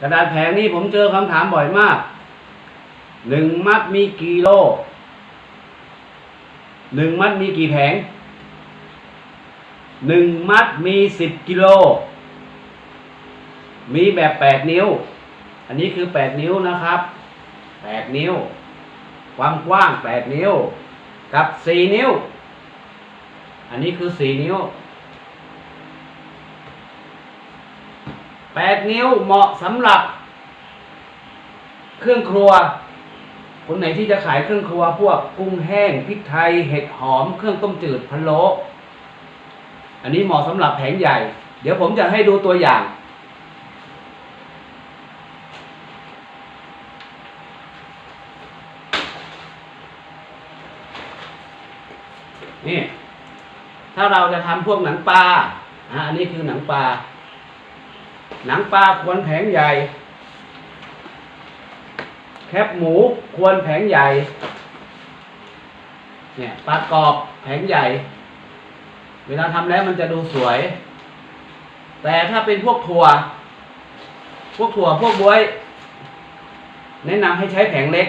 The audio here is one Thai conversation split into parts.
กระดาษแผงนี้ผมเจอคำถามบ่อยมาก หนึ่งมัดมีกี่โล หนึ่งมัดมีกี่แผง หนึ่งมัดมีสิบกิโล มีแบบแปดนิ้ว อันนี้คือแปดนิ้วนะครับแปดนิ้ว ความกว้างแปดนิ้ว กับสี่นิ้ว อันนี้คือสี่นิ้ว แปดนิ้วเหมาะสำหรับเครื่องครัว คนไหนที่จะขายเครื่องครัว พวกกุ้งแห้งพริกไทย เห็ดหอม เครื่องต้มจืดพะโล้อันนี้เหมาะสำหรับแผงใหญ่ เดี๋ยวผมจะให้ดูตัวอย่าง นี่ ถ้าเราจะทำพวกหนังปลาอะอันนี้คือหนังปลา หนังปลาควรแผงใหญ่ แคบหมูควรแผงใหญ่ เนี่ยปลากรอบแผงใหญ่ เวลาทำแล้วมันจะดูสวย แต่ถ้าเป็นพวกถั่ว พวกถั่วพวกบวย แนะนำให้ใช้แผงเล็ก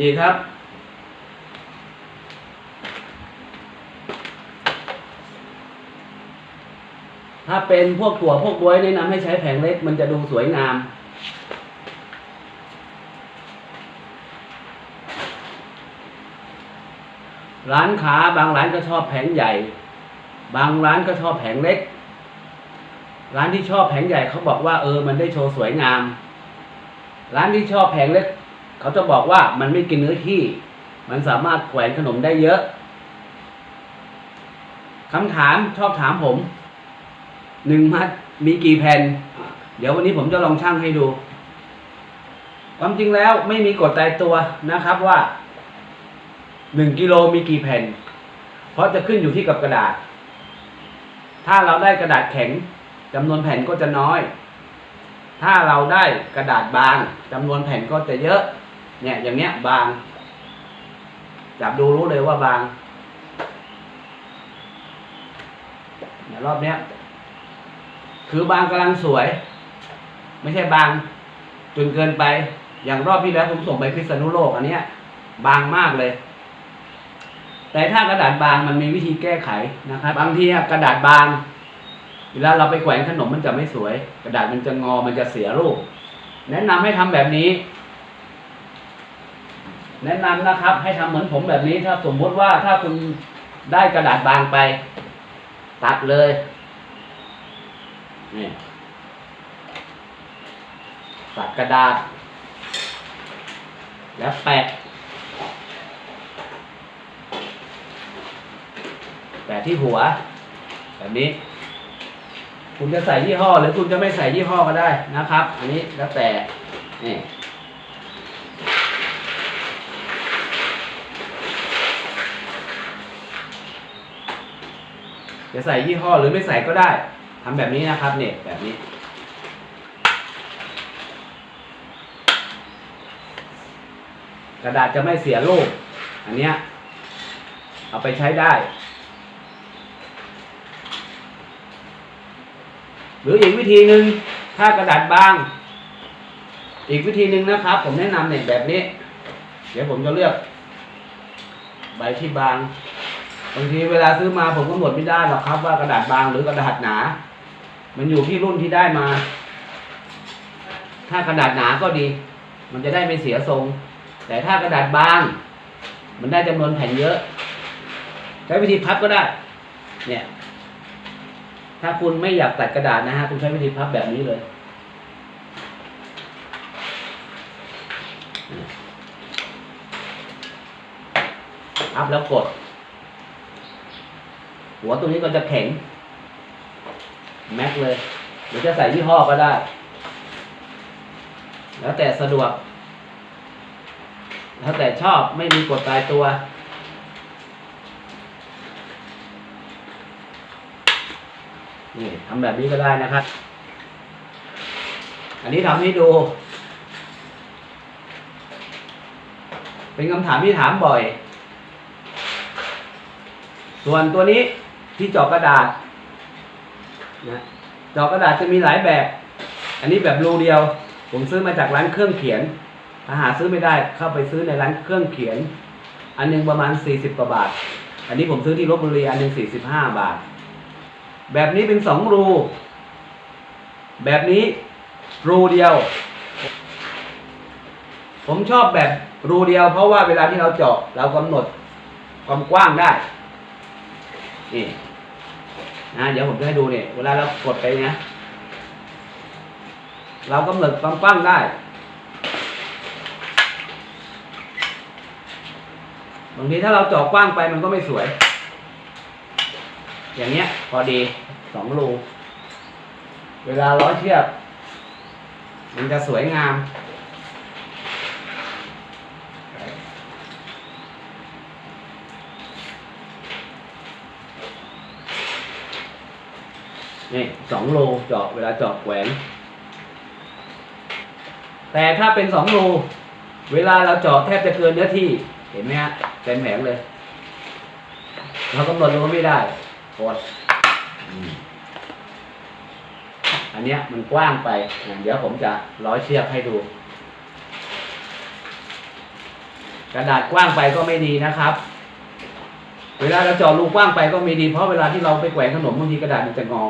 นี่ครับ ถ้าเป็นพวกถั่วพวกบวยแนะนำให้ใช้แผงเล็กมันจะดูสวยงามร้านค้าบางร้านก็ชอบแผงใหญ่ บางร้านก็ชอบแผงเล็ก ร้านที่ชอบแผงใหญ่เขาบอกว่าเออมันได้โชว์สวยงาม ร้านที่ชอบแผงเล็ก เขาจะบอกว่ามันไม่กินเนื้อที่ มันสามารถแขวนขนมได้เยอะคำถามชอบถามผมหนึ่งมัดมีกี่แผ่น เดี๋ยววันนี้ผมจะลองชั่งให้ดู ความจริงแล้วไม่มีกฎตายตัวนะครับว่าหนึ่งกิโลมีกี่แผ่น เพราะจะขึ้นอยู่ที่กับกระดาษ ถ้าเราได้กระดาษแข็งจำนวนแผ่นก็จะน้อย ถ้าเราได้กระดาษบางจำนวนแผ่นก็จะเยอะ เนี่ยอย่างเนี้ยบาง จับดูรู้เลยว่าบางเนี่ยรอบเนี้ย คือบางกำลังสวย ไม่ใช่บาง จนเกินไป อย่างรอบที่แล้วผมส่งไปพิษณุโลกอันเนี้ย บางมากเลย แต่ถ้ากระดาษบางมันมีวิธีแก้ไขนะครับ บางทีกระดาษบางเวลาเราไปแขวนขนมมันจะไม่สวย กระดาษมันจะงอมันจะเสียรูป แนะนำให้ทำแบบนี้ แนะนำนะครับ ให้ทำเหมือนผมแบบนี้ถ้าสมมติว่าถ้าคุณได้กระดาษบางไป ตัดเลยนี่ตัดกระดาษ แล้วแปะ แปะที่หัว แบบนี้ คุณจะใส่ยี่ห้อ หรือคุณจะไม่ใส่ยี่ห้อก็ได้นะครับ อันนี้แล้วแต่นี่ จะใส่ยี่ห้อหรือไม่ใส่ก็ได้ทำแบบนี้นะครับเนี่ยแบบนี้ กระดาษจะไม่เสียรูปอันเนี้ยเอาไปใช้ได้ หรืออีกวิธีหนึ่งถ้ากระดาษบาง อีกวิธีหนึ่งนะครับ ผมแนะนำเนี่ยแบบนี้ เดี๋ยวผมจะเลือกใบที่บาง บางทีเวลาซื้อมาผมก็หมดไม่ได้หรอกครับ ว่ากระดาษบางหรือกระดาษหนา มันอยู่ที่รุ่นที่ได้มา ถ้ากระดาษหนาก็ดี มันจะได้ไม่เสียทรง แต่ถ้ากระดาษบาง มันได้จำนวนแผ่นเยอะ ใช้วิธีพับก็ได้ เนี่ย ถ้าคุณไม่อยากตัดกระดาษนะฮะคุณใช้วิธีพับแบบนี้เลยพับแล้วกด หัวตรงนี้ก็จะแข็ง แม็กเลยหรือจะใส่ยี่ห้อก็ได้ แล้วแต่สะดวก แล้วแต่ชอบไม่มีกฎตายตัว นี่ทำแบบนี้ก็ได้นะครับ อันนี้ทำให้ดู เป็นคำถามที่ถามบ่อย ส่วนตัวนี้ ที่เจาะกระดาษนะเจาะกระดาษจะมีหลายแบบ อันนี้แบบรูเดียว ผมซื้อมาจากร้านเครื่องเขียนถ้าหาซื้อไม่ได้เข้าไปซื้อในร้านเครื่องเขียน อันหนึงประมาณสี่สิบกว่าบาท อันนี้ผมซื้อที่ลบบุรีอันหนึ่งสี่สิบห้าบาท แบบนี้เป็นสองรู แบบนี้รูเดียว ผมชอบแบบรูเดียว เพราะว่าเวลาที่เราเจาะเรากำหนดความกว้างได้ นี่นะเดี๋ยวผมจะให้ดูเนี่ยเวลาเรากดไปนะเรากำหนดความกว้างได้ บางทีถ้าเราเจาะกว้างไปมันก็ไม่สวย อย่างเงี้ย พอดีสองรูเวลาร้อยเชือกมันจะสวยงาม นี่สองโลเจาะเวลาเจาะแหวนแต่ถ้าเป็นสองโลเวลาเราเจาะแทบจะเกินเนื้อที่ เห็นไหมฮะเต็มแผงเลย เรากำหนดลงก็ไม่ได้กดอันเนี้ยมันกว้างไป เดี๋ยวผมจะร้อยเชือกให้ดู กระดาษกว้างไปก็ไม่ดีนะครับ เวลาเราเจาะรูกว้างไปก็ไม่ดี เพราะเวลาที่เราไปแขวนขนมบางทีกระดาษมันจะงอ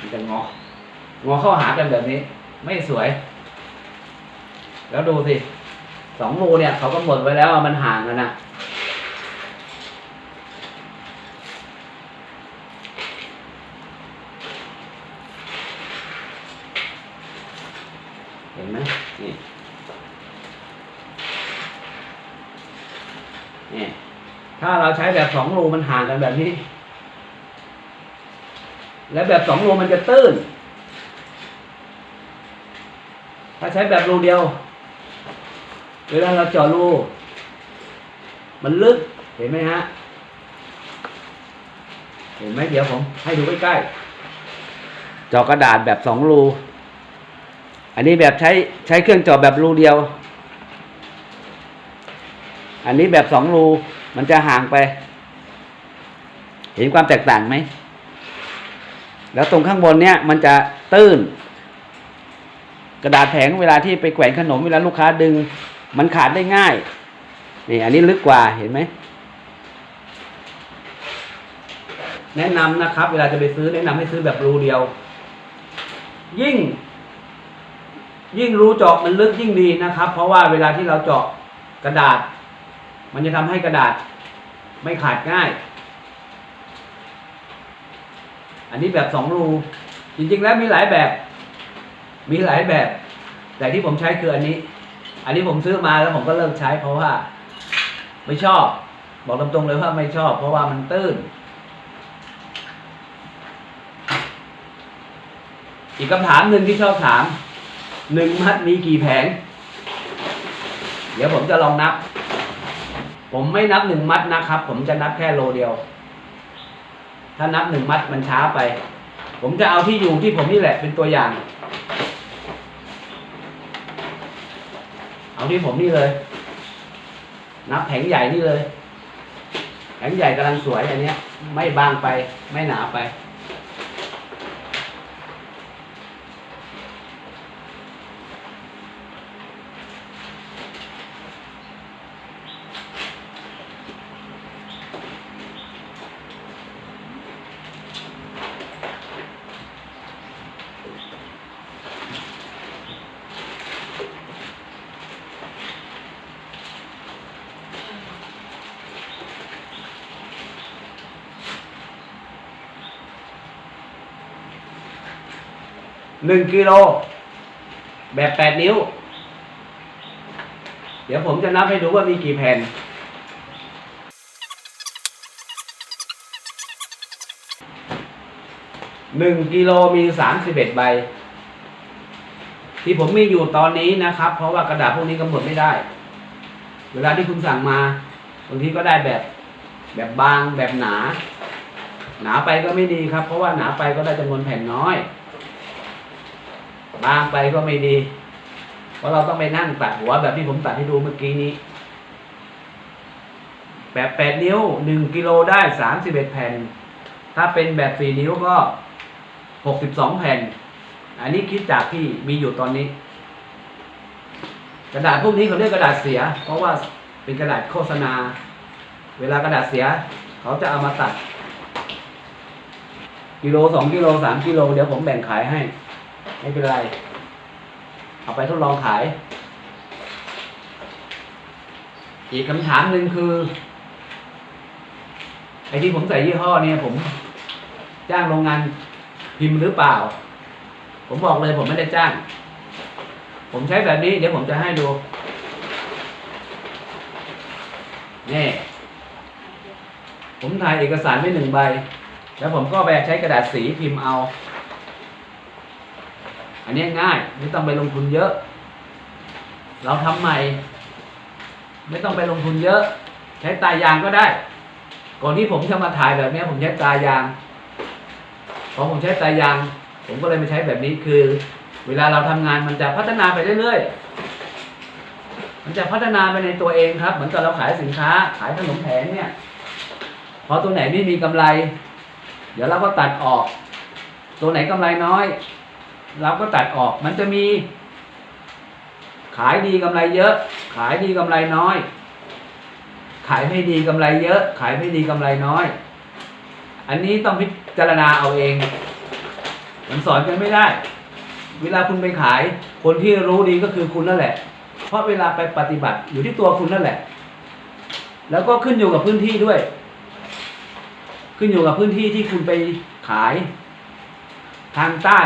มันจะงองอเข้าหากันแบบนี้ ไม่สวย แล้วดูสิสองรูเนี่ยเขาก็หมดไว้แล้วว่ามันห่างกันนะเห็นไหมนี่นี่ถ้าเราใช้แบบสองรูมันห่างกันแบบนี้ และแบบสองรูมันจะตื้น ถ้าใช้แบบรูเดียว เวลาเราเจาะรู มันลึก เห็นไหมฮะ เห็นไหมเดี๋ยวผม ให้ดูใกล้ๆ เจาะกระดาษแบบสองรู อันนี้แบบใช้ใช้เครื่องเจาะแบบรูเดียว อันนี้แบบสองรู มันจะห่างไป เห็นความแตกต่างไหม แล้วตรงข้างบนเนี่ยมันจะตื้น กระดาษแผงเวลาที่ไปแขวนขนมเวลาลูกค้าดึง มันขาดได้ง่ายนี่อันนี้ลึกกว่าเห็นไหมแนะนำนะครับ เวลาจะไปซื้อแนะนำให้ซื้อแบบรูเดียว ยิ่ง ยิ่งรูเจาะมันลึกยิ่งดีนะครับ เพราะว่าเวลาที่เราเจาะกระดาษ มันจะทำให้กระดาษไม่ขาดง่าย อันนี้แบบสองรูจริงๆแล้วมีหลายแบบ มีหลายแบบ แต่ที่ผมใช้คืออันนี้ อันนี้ผมซื้อมาแล้วผมก็เลิกใช้ เพราะว่า ไม่ชอบ บอกตรงๆเลยว่าไม่ชอบ เพราะว่ามันตื้น อีกคำถามหนึ่งที่ชอบถามหนึ่งมัดมีกี่แผง เดี๋ยวผมจะลองนับ ผมไม่นับหนึ่งมัดนะครับ ผมจะนับแค่โลเดียว ถ้านับหนึ่งมัดมันช้าไป ผมจะเอาที่อยู่ที่ผมนี่แหละเป็นตัวอย่าง เอาที่ผมนี่เลย นับแผงใหญ่นี่เลย แผงใหญ่กำลังสวยอันเนี้ยไม่บางไปไม่หนาไป หนึ่งกิโล แบบแปดนิ้ว เดี๋ยวผมจะนับให้ดูว่ามีกี่แผ่น หนึ่งกิโลมีสามสิบเอ็ดใบ ที่ผมมีอยู่ตอนนี้นะครับ เพราะว่ากระดาษพวกนี้กำหนดไม่ได้ เวลาที่คุณสั่งมาบางทีก็ได้แบบแบบบางแบบหนา หนาไปก็ไม่ดีครับ เพราะว่าหนาไปก็ได้จำนวนแผ่นน้อย บางไปก็ไม่ดีเพราะเราต้องไปนั่งตัดหัวแบบที่ผมตัดให้ดูเมื่อกี้นี้แบบแปดนิ้วหนึ่งกิโลได้สามสิบเอ็ดแผ่น ถ้าเป็นแบบสี่นิ้วก็หกสิบสองแผ่น อันนี้คิดจากที่มีอยู่ตอนนี้ กระดาษพวกนี้เขาเรียกกระดาษเสีย เพราะว่าเป็นกระดาษโฆษณา เวลากระดาษเสีย เขาจะเอามาตัด กิโลสองกิโลสามกิโลเดี๋ยวผมแบ่งขายให้ ไม่เป็นไร เอาไปทดลองขาย อีกคำถามหนึ่งคือ ไอ้ที่ผมใส่ยี่ห้อเนี่ยผม จ้างโรงงานพิมพ์หรือเปล่า ผมบอกเลยผมไม่ได้จ้าง ผมใช้แบบนี้ เดี๋ยวผมจะให้ดู นี่ ผมถ่ายเอกสารไว้หนึ่งใบ แล้วผมก็ไปใช้กระดาษสีพิมพ์เอา อันนี้ง่าย ไม่ต้องไปลงทุนเยอะ เราทำใหม่ ไม่ต้องไปลงทุนเยอะ ใช้ตายางก็ได้ ก่อนที่ผมจะมาถ่ายแบบนี้ผมใช้ตายางพอผมใช้ตายาง ผมก็เลยมาใช้แบบนี้คือ เวลาเราทำงานมันจะพัฒนาไปเรื่อยๆ มันจะพัฒนาไปในตัวเองครับ เหมือนกับเราขายสินค้า ขายขนมแผงเนี่ยพอตัวไหนไม่มีกำไร เดี๋ยวเราก็ตัดออก ตัวไหนกำไรน้อย เราก็ตัดออก มันจะมี ขายดีกำไรเยอะ ขายดีกำไรน้อย ขายไม่ดีกำไรเยอะ ขายไม่ดีกำไรน้อย อันนี้ต้องพิจารณาเอาเอง มันสอนกันไม่ได้ เวลาคุณไปขาย คนที่รู้ดีก็คือคุณนั่นแหละ เพราะเวลาไปปฏิบัติอยู่ที่ตัวคุณนั่นแหละ แล้วก็ขึ้นอยู่กับพื้นที่ด้วย ขึ้นอยู่กับพื้นที่ที่คุณไปขาย ทางใต้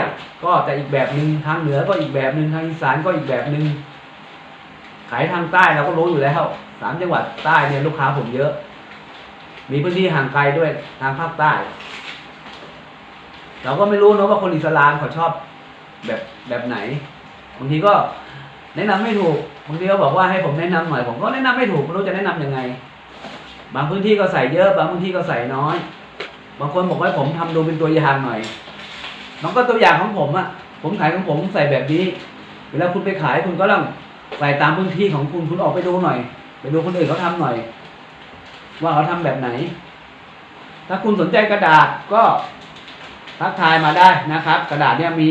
ก็จะอีกแบบหนึ่งทางเหนือก็อีกแบบหนึ่งทางอีสานก็อีกแบบหนึ่งขายทางใต้เราก็รู้อยู่แล้วสามจังหวัดใต้เนี่ยลูกค้าผมเยอะ มีพื้นที่ห่างไกลด้วยทางภาคใต้ เราก็ไม่รู้นะว่าคนอิสลามเขาชอบแบบแบบไหนบางทีก็แนะนำไม่ถูกบางทีก็บอกว่าให้ผมแนะนำหน่อยผมก็แนะนำไม่ถูกไม่รู้จะแนะนำยังไง บางพื้นที่ก็ใส่เยอะ บางพื้นที่ก็ใส่น้อย บางคนบอกว่าผมทำดูเป็นตัวอย่างหน่อย มันก็ตัวอย่างของผมอะผมขายของผมใส่แบบนี้ เวลาคุณไปขายคุณก็ต้องใส่ตามพื้นที่ของคุณคุณออกไปดูหน่อย ไปดูคนอื่นเขาทำหน่อย ว่าเขาทำแบบไหน ถ้าคุณสนใจกระดาษก็ทักทายมาได้นะครับ กระดาษเนี่ยมี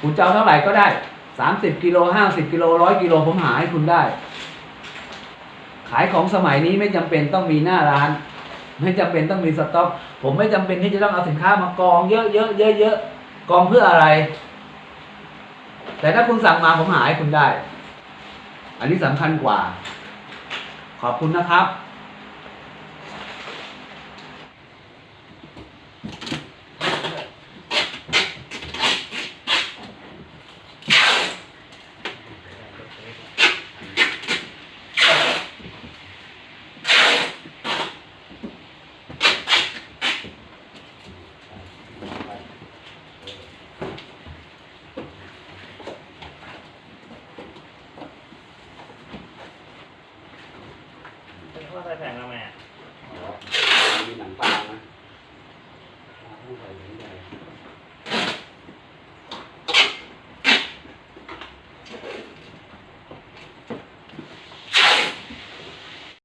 คุณจะเอาเท่าไหร่ก็ได้สามสิบกิโลห้าสิบกิโลร้อยกิโลผมหาให้คุณได้ ขายของสมัยนี้ไม่จำเป็นต้องมีหน้าร้าน ไม่จำเป็นต้องมีสต็อก ผมไม่จำเป็นที่จะต้องเอาสินค้ามากองเยอะเยอะเยอะเยอะ กองเพื่ออะไร แต่ถ้าคุณสั่งมาผมหาให้คุณได้ อันนี้สำคัญกว่า ขอบคุณนะครับ